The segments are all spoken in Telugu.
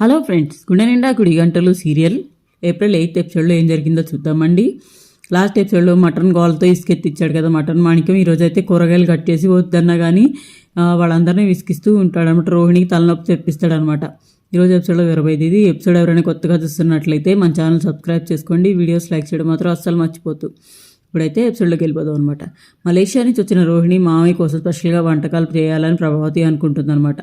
హలో ఫ్రెండ్స్ గుండె నిండా గుడి గంటలు సీరియల్. ఏప్రిల్ ఎయిత్ ఎపిసోడ్లో ఏం జరిగిందో చూద్దామండి. లాస్ట్ ఎపిసోడ్లో మటన్ గోల్తో ఇసుకెత్తిచ్చాడు కదా మటన్ మాణిక్యం. ఈరోజు అయితే కూరగాయలు కట్ చేసి వద్దన్నా కానీ వాళ్ళందరినీ విసిగిస్తూ ఉంటాడు అనమాట రోహిణికి తలనొప్పి తెప్పిస్తాడనమాట ఈరోజు ఎపిసోడ్లో ఇరవై ఇది. ఎపిసోడ్ ఎవరైనా కొత్తగా చూస్తున్నట్లయితే మన ఛానల్ సబ్స్క్రైబ్ చేసుకోండి. వీడియోస్ లైక్ చేయడం మాత్రం అస్సలు మర్చిపోతూ ఇప్పుడైతే ఎపిసోడ్లోకి వెళ్ళిపోదాం అనమాట మలేషియా నుంచి వచ్చిన రోహిణి మామయ్య కోసం స్పెషల్గా వంటకాలు చేయాలని ప్రభావతి అనుకుంటుంది అనమాట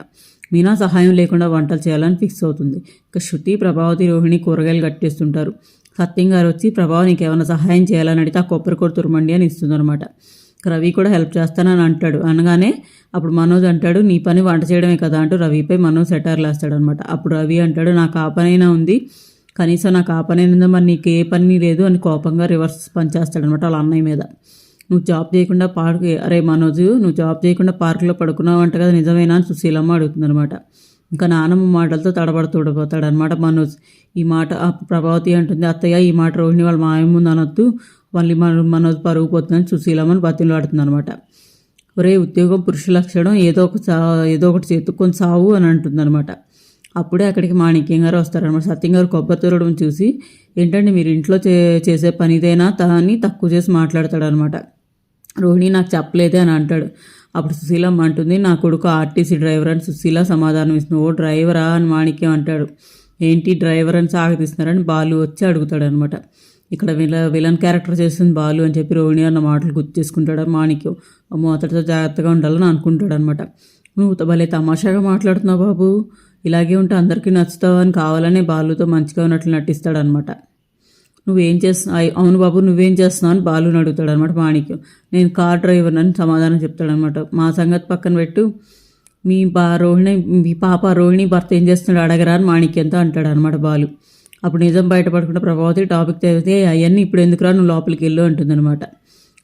మీనా సహాయం లేకుండా వంటలు చేయాలని ఫిక్స్ అవుతుంది. ఇక శృతి ప్రభావతి రోహిణి కూరగాయలు కట్టేస్తుంటారు సత్యం గారు వచ్చి ప్రభావ నీకు ఏమైనా సహాయం చేయాలని అడిగితే ఆ కొబ్బరి తురమండి అని ఇస్తుందన్నమాట. రవి కూడా హెల్ప్ చేస్తానని అంటాడు. అనగానే అప్పుడు మనోజ్ అంటాడు నీ పని వంట చేయడమే కదా అంటూ రవిపై మనోజ్ సెటార్లు వేస్తాడనమాట అప్పుడు రవి అంటాడు నాకు ఆ పనైనా ఉంది. కనీసం నాకు ఆ పని మరి నీకు ఏ పని లేదు అని కోపంగా రివర్స్ పనిచేస్తాడనమాట వాళ్ళ అన్నయ్య మీద. నువ్వు జాబ్ చేయకుండా పార్క్ అరే మనోజు నువ్వు జాబ్ చేయకుండా పార్కులో పడుకున్నావు అంట కదా నిజమేనా అని సుశీలమ్మ అడుగుతుందనమాట ఇంకా నానమ్మ మాటలతో తడబడుతూడిపోతాడు అనమాట మనోజ్. ఈ మాట ప్రభావతి అంటుంది అత్తయ్య ఈ మాట రోహిణి వాళ్ళ మాయం ముందు అనొద్దు మళ్ళీ మన మనోజ్ పరుగు పోతుందని సుశీలమ్మని బతిలాడుతుంది అనమాట ఒరే ఉద్యోగం పురుష లక్షణం ఏదో ఒక సా ఏదో ఒకటి చేతుక్కొని సావు అని అంటుందనమాట అప్పుడే అక్కడికి మాణిక్యం గారు వస్తారనమాట సత్యం గారు కొబ్బరి తొరడం చూసి ఏంటంటే మీరు ఇంట్లో చే చేసే పనిదైనా? అని తక్కువ చేసి మాట్లాడతాడనమాట రోహిణి నాకు చెప్పలేదే అని అంటాడు. అప్పుడు సుశీలమ్మ అంటుంది నా కొడుకు ఆర్టీసీ డ్రైవర్ అని సుశీల సమాధానం ఇస్తుంది. ఓ డ్రైవరా అని మాణిక్యం అంటాడు. ఏంటి డ్రైవర్ అని సాగతీస్తున్నారని బాలు వచ్చి అడుగుతాడు అనమాట ఇక్కడ విల విలన్ క్యారెక్టర్ చేస్తుంది బాలు అని చెప్పి రోహిణి అన్న మాటలు గుర్తు చేసుకుంటాడు మాణిక్యం. అమ్మో అతడితో జాగ్రత్తగా ఉండాలని అనుకుంటాడు అనమాట నువ్వు భలే తమాషాగా మాట్లాడుతున్నావు బాబు. ఇలాగే ఉంటే అందరికీ నచ్చుతావు అని కావాలనే బాలుతో మంచిగా ఉన్నట్లు నటిస్తాడనమాట. నువ్వేం చేస్తున్నావు? అవును బాబు నువ్వేం చేస్తున్నావు అని బాలుని అడుగుతాడు అనమాట మాణిక్యం. నేను కార్ డ్రైవర్ అని సమాధానం చెప్తాడనమాట. మా సంగతి పక్కన పెట్టు. మీ బా రోహిణి మీ పాప రోహిణి భర్త ఏం చేస్తున్నాడు అడగరా అని మాణిక్యంతో అంటాడు అనమాట బాలు. అప్పుడు నిజం బయటపడకుండా ప్రభావతి టాపిక్ తెగితే అవన్నీ ఇప్పుడు ఎందుకురా నువ్వు లోపలికి వెళ్ళు అంటుందనమాట.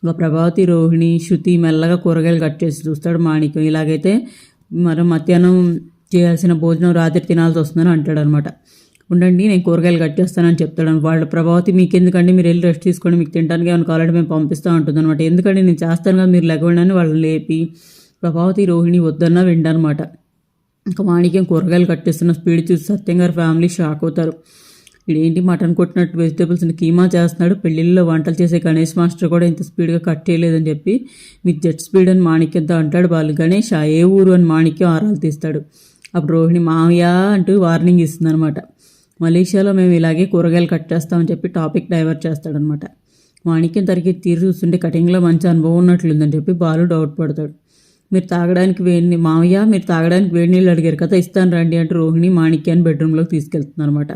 ఇంకా ప్రభావతి రోహిణి శృతి మెల్లగా కూరగాయలు కట్ చేసి చూస్తాడు మాణిక్యం. ఇలాగైతే మరి మధ్యాహ్నం చేయాల్సిన భోజనం రాత్రి తినాల్సి వస్తుందని అంటాడనమాట. ఉండండి నేను కూరగాయలు కట్ చేస్తానని చెప్తాడు. వాళ్ళ ప్రభావతి మీకు ఎందుకండి మీరు వెళ్ళి రెస్ట్ తీసుకొని మీకు తినడానికి ఏమైనా కావాలంటే మేము పంపిస్తూ ఉంటుంది అనమాట ఎందుకంటే నేను చేస్తాను కదా మీరు లెగవండి వాళ్ళని లేపి ప్రభావతి రోహిణి వద్దన్నా విండనమాట ఇంకా మాణిక్యం కూరగాయలు కట్టేస్తున్న స్పీడ్ చూసి సత్యం గారి ఫ్యామిలీ షాక్ అవుతారు. ఇదేంటి? మటన్ కొట్టినట్టు వెజిటేబుల్స్ని కీమా చేస్తున్నాడు. పెళ్ళిళ్ళలో వంటలు చేసే గణేష్ మాస్టర్ కూడా ఇంత స్పీడ్గా కట్ చేయలేదని చెప్పి మీకు జెట్ స్పీడ్ అని మాణిక్యంతో అంటాడు వాళ్ళు గణేష్ ఆ ఏ ఊరు అని మాణిక్యం ఆరాలు తీస్తాడు. అప్పుడు రోహిణి మామయ్య అంటూ వార్నింగ్ ఇస్తుందనమాట మలేషియాలో మేము ఇలాగే కూరగాయలు కట్ చేస్తామని చెప్పి టాపిక్ డైవర్ట్ చేస్తాడనమాట. మాణిక్యం తరిగి తీరు చూస్తుంటే కటింగ్లో మంచి అనుభవం ఉన్నట్లుందని చెప్పి బాలు డౌట్ పడతాడు. మీరు తాగడానికి వేడి మామయ్య మీరు తాగడానికి వేడి నీళ్ళు అడిగారు కదా ఇస్తాను రండి అంటూ రోహిణి మాణిక్యాన్ని బెడ్రూమ్లోకి తీసుకెళ్తుంది అనమాట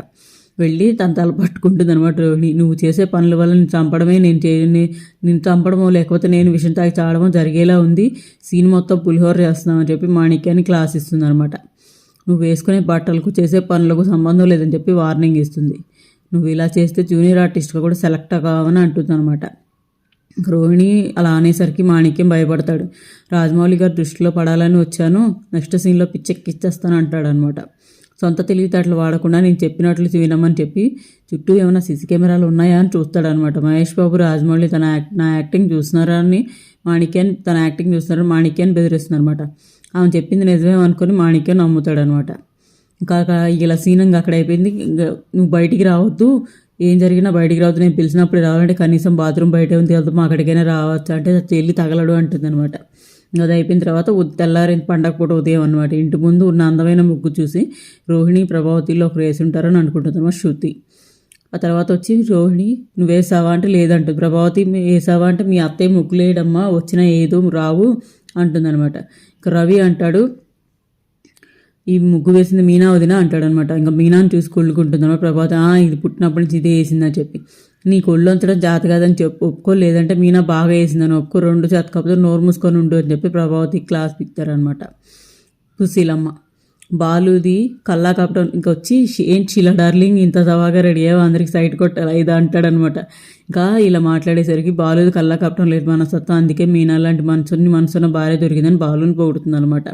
వెళ్ళి తన తల పట్టుకుంటుంది అనమాట రోహిణి. నువ్వు చేసే పనుల వల్ల నేను చంపడమే నేను చే నేను చంపడమో లేకపోతే నేను విషయం తాగి చాడమో జరిగేలా ఉంది. సీన్ మొత్తం పులిహోర చేస్తున్నామని చెప్పి మాణిక్యాన్ని క్లాస్ ఇస్తుంది అనమాట నువ్వు వేసుకునే బట్టలకు చేసే పనులకు సంబంధం లేదని చెప్పి వార్నింగ్ ఇస్తుంది. నువ్వు ఇలా చేస్తే జూనియర్ ఆర్టిస్ట్గా కూడా సెలెక్ట్ కావని అంటుందన్నమాట. రోహిణి అలా అనేసరికి మాణిక్యం భయపడతాడు. రాజమౌళి గారు దృష్టిలో పడాలని వచ్చాను. నెక్స్ట్ సీన్లో పిచ్చెక్కిచ్చేస్తాను అంటాడు అనమాట సొంత తెలివితేటలు వాడకుండా నేను చెప్పినట్లు వినమని చెప్పి చుట్టూ ఏమైనా సీసీ కెమెరాలు ఉన్నాయా అని చూస్తాడనమాట మహేష్ బాబు రాజమౌళి తన యాక్ట్ నా యాక్టింగ్ చూస్తున్నారా అని మాణిక్యాన్ని తన యాక్టింగ్ చూస్తున్నారని మాణిక్యాన్ని బెదిరిస్తుందనమాట ఆమె చెప్పింది నిజమే అనుకుని మాణిక్యం నమ్ముతాడు అనమాట ఇంకా ఇలా సీన్ ఇంకా అక్కడ అయిపోయింది. ఇంకా నువ్వు బయటికి రావద్దు. ఏం జరిగినా బయటికి రావద్దు. నేను పిలిచినప్పుడు రావాలంటే కనీసం బాత్రూమ్ బయట ఉంది. వెళ్తాం అక్కడికైనా రావచ్చు అంటే చెల్లి తగలడు అంటుంది అనమాట అది అయిపోయిన తర్వాత తెల్లారి పండగ పూట ఉదయం అనమాట ఇంటి ముందు ఉన్న అందమైన ముగ్గు చూసి రోహిణి ప్రభావతిలో ఒకరు వేసి ఉంటారని అనుకుంటుంది అనమాట శృతి. ఆ తర్వాత వచ్చి రోహిణి నువ్వు వేసావా? అంటే లేదంటుంది. ప్రభావతి వేసావా? అంటే మీ అత్తయ్య ముగ్గులేడమ్మా. వచ్చినా ఏదో రావు. అంటుందన్నమాట. ఇక రవి అంటాడు ఈ ముగ్గు వేసింది మీనా వదిన అంటాడు అనమాట ఇంకా మీనాను చూసి కొళ్ళుకుంటుంది అనమాట ప్రభాత ఇది పుట్టినప్పటి నుంచి ఇదే వేసిందని చెప్పి. నీ కొళ్ళు అంతటా జాత కాదని చెప్పు ఒప్పుకో. లేదంటే మీనా బాగా వేసిందని ఒప్పుకో. రెండు చేత కాకపోతే నోరు మూసుకొని ఉండు అని చెప్పి ప్రభావతి క్లాస్ పిక్తారనమాట సుశీలమ్మ. బాలుది కల్లా కాపటం ఇంకా వచ్చి ఏం ఏంటి డార్లింగ్ ఇంత సవాగా రెడీ అయ్యావు? అందరికి సైడ్ కొట్టాలి? ఇది అంటాడనమాట. ఇంకా ఇలా మాట్లాడేసరికి బాలుది కల్లా కాపటం లేదు మనసత్వం అందుకే మీనా లాంటి మనసుని మనసున్న భార్య దొరికిందని బాలుని పొగుడుతుంది అనమాట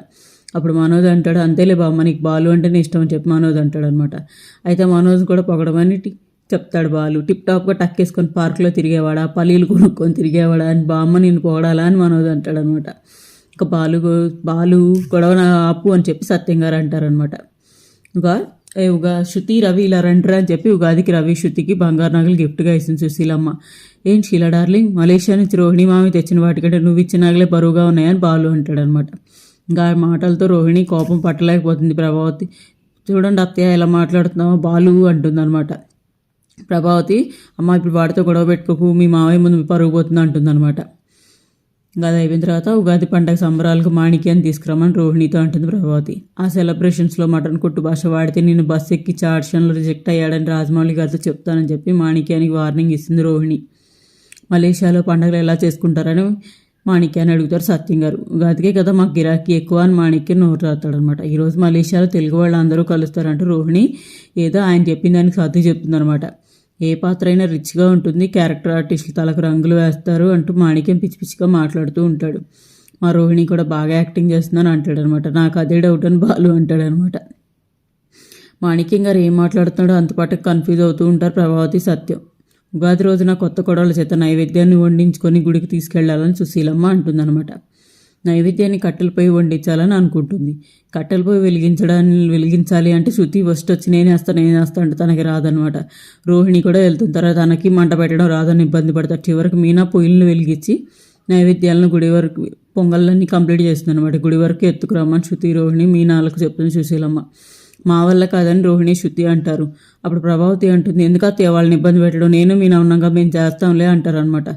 అప్పుడు మనోజ్ అంటాడు అంతేలే బామ్మ నీకు బాలు అంటేనే ఇష్టం అని చెప్పి మనోజ్ అంటాడు అనమాట అయితే మనోజ్ కూడా పొగడమని చెప్తాడు బాలు. టిప్ టాప్గా టక్కేసుకొని పార్క్లో తిరిగేవాడా? పల్లీలు కొనుక్కొని తిరిగేవాడా? అని బామ్మ నేను పొగడాలా? అని మనోజ్ అంటాడు అనమాట ఇంకా బాలు బాలు గొడవన ఆపు అని చెప్పి సత్యం గారు అంటారనమాట ఇంకా ఏ ఉగా శృతి రవి ఇలా రండిరా అని చెప్పి ఉగాదికి రవి శృతికి బంగారు నగలు గిఫ్ట్గా ఇస్తుంది సుశీలమ్మ. ఏం శీల డార్లింగ్? మలేషియా నుంచి రోహిణి మామి తెచ్చిన వాటికంటే నువ్వు ఇచ్చిన నగలే బరువుగా ఉన్నాయని బాలు అంటాడనమాట ఇంకా ఆ మాటలతో రోహిణి కోపం పట్టలేకపోతుంది ప్రభావతి. చూడండి అత్తయ్య ఎలా మాట్లాడుతున్నావో బాలు అంటుందన్నమాట. ప్రభావతి అమ్మ ఇప్పుడు వాడితో గొడవ పెట్టుకోకు మీ మావయ్య ముందు పరుగుపోతుంది అంటుందన్నమాట. ఇంకా అది అయిపోయిన తర్వాత ఉగాది పండగ సంబరాలకు మాణిక్యాన్ని తీసుకురమ్మని రోహిణితో అంటుంది ప్రభావతి. ఆ సెలబ్రేషన్స్లో మటన్ కొట్టు భాష వాడితే నేను బస్ ఎక్కి చార్షన్లో రిజెక్ట్ అయ్యాడని రాజమౌళి గారితో చెప్తానని చెప్పి మాణిక్యానికి వార్నింగ్ ఇస్తుంది రోహిణి. మలేషియాలో పండుగలు ఎలా చేసుకుంటారని మాణిక్యాన్ని అడుగుతారు సత్యం గారు. ఉగాదికే కదా మాకు గిరాకీ ఎక్కువ అని మాణిక్యం నోరు రాస్తాడనమాట ఈరోజు మలేషియాలో తెలుగు వాళ్ళు అందరూ కలుస్తారంటూ రోహిణి ఏదో ఆయన చెప్పిన దానికి సర్ది చెప్తుందనమాట. ఏ పాత్ర అయినా రిచ్గా ఉంటుంది క్యారెక్టర్ ఆర్టిస్టులు తలకు రంగులు వేస్తారు అంటూ మాణిక్యం పిచ్చి పిచ్చిగా మాట్లాడుతూ ఉంటాడు. మా రోహిణి కూడా బాగా యాక్టింగ్ చేస్తుందని అంటాడనమాట. నాకు అదే డౌట్ అని బాలు అంటాడనమాట. మాణిక్యం గారు ఏం మాట్లాడుతున్నాడో అంతపాటు కన్ఫ్యూజ్ అవుతూ ఉంటారు ప్రభావతి సత్యం. ఉగాది రోజున కొత్త కొడవల చేత నైవేద్యాన్ని వండించుకొని గుడికి తీసుకెళ్ళాలని సుశీలమ్మ అంటుందన్నమాట నైవేద్యాన్ని కట్టెలపై వండించాలని అనుకుంటుంది. కట్టెలపై వెలిగించడాన్ని వెలిగించాలి అంటే శృతి ఫస్ట్ వచ్చి నేనే వేస్తాను నేనే వేస్తా అంటే తనకి రాదనమాట రోహిణి కూడా వెళ్తుంది. తర్వాత తనకి మంట పెట్టడం రాదని ఇబ్బంది పడతారు. చివరికి మీనా పొయ్యిలను వెలిగించి నైవేద్యాలను గుడి వరకు పొంగళ్ళన్నీ కంప్లీట్ చేస్తుంది అనమాట గుడి వరకు ఎత్తుకురమ్మని శృతి రోహిణి మీనాలకు చెప్తుంది సుశీలమ్మ. మా వల్ల కాదని రోహిణి శృతి అంటారు. అప్పుడు ప్రభావతి అంటుంది ఎందుకు అత్తయ్య వాళ్ళని ఇబ్బంది పెట్టడం? నేను మీనా ఉన్నాగా మేము చేస్తాంలే అంటారు అనమాట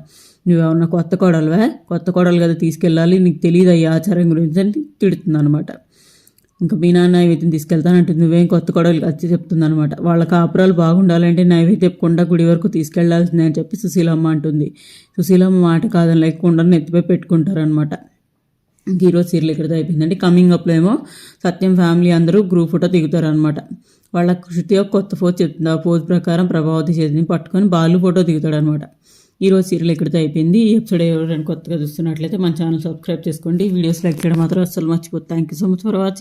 నువ్వేమన్నా కొత్త కోడలువా? కొత్త కోడలు కదా తీసుకెళ్ళాలి. నీకు తెలియదు ఈ ఆచారం గురించి అని తిడుతుంది అనమాట ఇంకా మీ నాన్న నైవేద్యం తీసుకెళ్తానంటుంది నువ్వేం కొత్త కోడలు వచ్చి చెప్తుంది అనమాట వాళ్ళ కాపురాలు బాగుండాలంటే నైవేద్యం కుండా గుడి వరకు తీసుకెళ్ళాల్సిందే అని చెప్పి సుశీలమ్మ అంటుంది. సుశీలమ్మ మాట కాదని లేకుండా నెత్తిపై పెట్టుకుంటారనమాట హీరో ఈరోజు సీరియల్ ఇక్కడ అయిపోయిందండి. కమింగ్ అప్లో ఏమో సత్యం ఫ్యామిలీ అందరూ గ్రూప్ ఫోటో దిగుతారనమాట వాళ్ళ శృతి కొత్త ఫోజ్ చెప్తుంది. ఆ ఫోజ్ ప్రకారం ప్రభావతి చేతిని పట్టుకొని బాలు ఫోటో దిగుతాడనమాట ఈరోజు సీరియల్ ఇక్కడితో అయిపోయింది. ఈ ఎపిసోడ్ ఎవరైనా కొత్తగా చూస్తున్నట్లయితే మన ఛానల్ సబ్స్క్రైబ్ చేసుకోండి. వీడియోస్ లైక్ చేయడం మాత్రం అసలు మర్చిపోతుంది thank you so much for watching